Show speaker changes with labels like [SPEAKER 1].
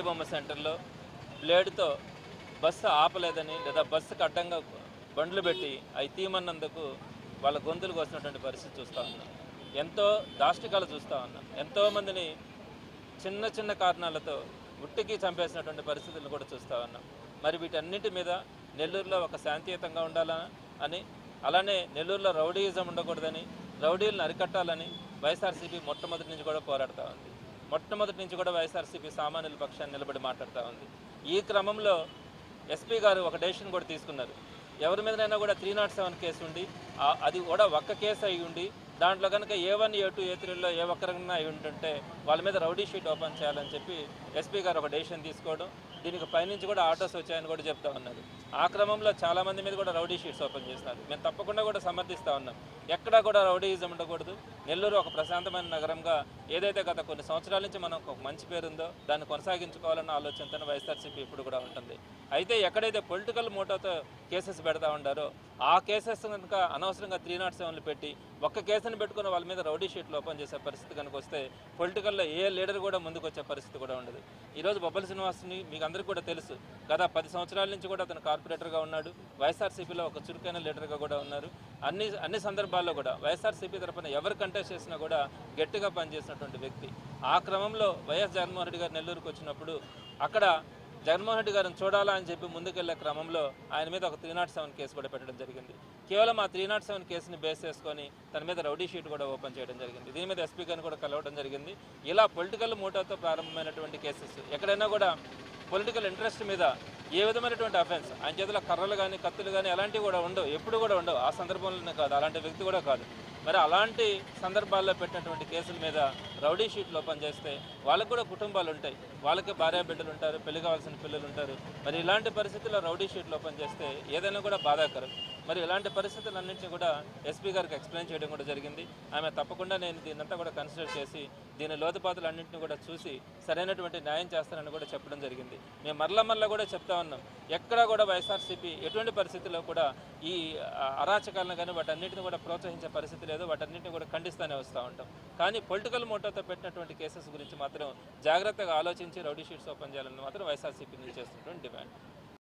[SPEAKER 1] గాంధీ బొమ్మ సెంటర్లో బ్లేడ్తో బస్సు ఆపలేదని లేదా బస్సుకు అడ్డంగా బండ్లు పెట్టి అవి తీమన్నందుకు వాళ్ళ గొంతులు కోసినటువంటి పరిస్థితి చూస్తూ ఉన్నాం. ఎంతో దాష్టికాలు చూస్తూ ఉన్నాం. ఎంతోమందిని చిన్న చిన్న కారణాలతో ఉట్టికి చంపేసినటువంటి పరిస్థితులను కూడా చూస్తూ ఉన్నాం. మరి వీటన్నిటి మీద నెల్లూరులో ఒక శాంతియుతంగా ఉండాలా అని అలానే నెల్లూరులో రౌడీయిజం ఉండకూడదని రౌడీలను అరికట్టాలని వైఎస్ఆర్సీపీ మొట్టమొదటి నుంచి కూడా పోరాడుతూ ఉంది. మొట్టమొదటి నుంచి కూడా వైఎస్ఆర్సీపీ సామాన్యుల పక్షాన్ని నిలబడి మాట్లాడుతూ ఉంది. ఈ క్రమంలో ఎస్పీ గారు ఒక డెసిషన్ కూడా తీసుకున్నారు. ఎవరి మీదనైనా కూడా త్రీ నాట్ సెవెన్ కేసు ఉండి అది కూడా ఒక్క కేసు అయి ఉండి దాంట్లో కనుక ఏ వన్ ఏ టూ ఏ త్రీలో ఏ ఒక్కరికైనా అయి ఉంటుంటే వాళ్ళ మీద రౌడీ షీట్ ఓపెన్ చేయాలని చెప్పి ఎస్పీ గారు ఒక డెసిషన్ తీసుకోవడం దీనికి పైనుంచి కూడా ఆటోస్ వచ్చాయని కూడా చెప్తా ఉన్నారు. ఆ క్రమంలో చాలా మంది మీద కూడా రౌడీ షీట్స్ ఓపెన్ చేస్తున్నారు. మేము తప్పకుండా కూడా సమర్థిస్తూ ఉన్నాం. ఎక్కడా కూడా రౌడీయిజం ఉండకూడదు. నెల్లూరు ఒక ప్రశాంతమైన నగరంగా ఏదైతే గత కొన్ని సంవత్సరాల నుంచి మనం ఒక మంచి పేరుందో దాన్ని కొనసాగించుకోవాలన్న ఆలోచనతో వైఎస్ఆర్సీపీ ఇప్పుడు కూడా ఉంటుంది. అయితే ఎక్కడైతే పొలిటికల్ మోటోతో కేసెస్ పెడతా ఉండారో ఆ కేసెస్ కనుక అనవసరంగా త్రీ నాట్ సెవెన్లు పెట్టి ఒక్క కేసును పెట్టుకుని వాళ్ళ మీద రౌడీ షీట్లు ఓపెన్ చేసే పరిస్థితి కనుక వస్తే పొలిటికల్లో ఏ లీడర్ కూడా ముందుకు వచ్చే పరిస్థితి కూడా ఉండదు. ఈరోజు బొబ్బల శ్రీనివాస్ని మీకు అందరికీ కూడా తెలుసు. గత పది సంవత్సరాల నుంచి కూడా అతను కార్పొరేటర్గా ఉన్నాడు. వైఎస్ఆర్సీపీలో ఒక చురుకైన లీడర్గా కూడా ఉన్నారు. అన్ని అన్ని సందర్భాల్లో కూడా వైఎస్ఆర్సీపీ తరఫున ఎవరు కంటెస్ట్ చేసినా కూడా గట్టిగా పనిచేసినటువంటి వ్యక్తి. ఆ క్రమంలో వైఎస్ జగన్మోహన్ రెడ్డి గారు నెల్లూరుకు వచ్చినప్పుడు అక్కడ జగన్మోహన్ రెడ్డి గారిని చూడాలా అని చెప్పి ముందుకెళ్ళే క్రమంలో ఆయన మీద ఒక త్రీ నాట్ సెవెన్ కేసు కూడా పెట్టడం జరిగింది. కేవలం ఆ త్రీ నాట్ సెవెన్ కేసుని బేస్ చేసుకొని తన మీద రౌడీ షీట్ కూడా ఓపెన్ చేయడం జరిగింది. దీని మీద ఎస్పీ గారిని కూడా కలవడం జరిగింది. ఇలా పొలిటికల్ మోటాతో ప్రారంభమైనటువంటి కేసెస్ ఎక్కడైనా కూడా పొలిటికల్ ఇంట్రెస్ట్ మీద ఏ విధమైనటువంటి అఫెన్స్ ఆయన చేతిలో కర్రలు కానీ కత్తులు కానీ అలాంటివి కూడా ఉండవు. ఎప్పుడు కూడా ఉండవు. ఆ సందర్భంలోనే కాదు. అలాంటి వ్యక్తి కూడా కాదు. మరి అలాంటి సందర్భాల్లో పెట్టినటువంటి కేసుల మీద రౌడీ షీట్లో ఓపెన్ చేస్తే వాళ్ళకు కూడా కుటుంబాలు ఉంటాయి. వాళ్ళకి భార్య బిడ్డలు ఉంటారు పెళ్ళి కావాల్సిన పిల్లలు ఉంటారు. మరి ఇలాంటి పరిస్థితుల్లో రౌడీ షీట్లో ఓపెన్ చేస్తే ఏదైనా కూడా బాధాకరం. మరి ఇలాంటి పరిస్థితులన్నింటినీ కూడా ఎస్పీ గారికి ఎక్స్ప్లెయిన్ చేయడం కూడా జరిగింది. ఆమె తప్పకుండా నేను దీన్నంతా కూడా కన్సిడర్ చేసి దీని లోతుపాతులన్నింటినీ కూడా చూసి సరైనటువంటి న్యాయం చేస్తానని కూడా చెప్పడం జరిగింది. మేము మరల మరల కూడా చెప్తా ఉన్నాం. ఎక్కడా కూడా వైఎస్ఆర్సీపీ ఎటువంటి పరిస్థితుల్లో కూడా ఈ అరాచకాలను కానీ వాటన్నిటిని కూడా ప్రోత్సహించే పరిస్థితి లేదు. వాటన్నిటిని కూడా ఖండిస్తూనే వస్తూ ఉంటాం. కానీ పొలిటికల్ మోటోతో పెట్టినటువంటి కేసెస్ గురించి మాత్రం జాగ్రత్తగా ఆలోచించి రౌడీ షీట్స్ ఓపెన్ చేయాలని మాత్రం వైఎస్ఆర్సీపీ నుంచి చేస్తున్నటువంటి డిమాండ్.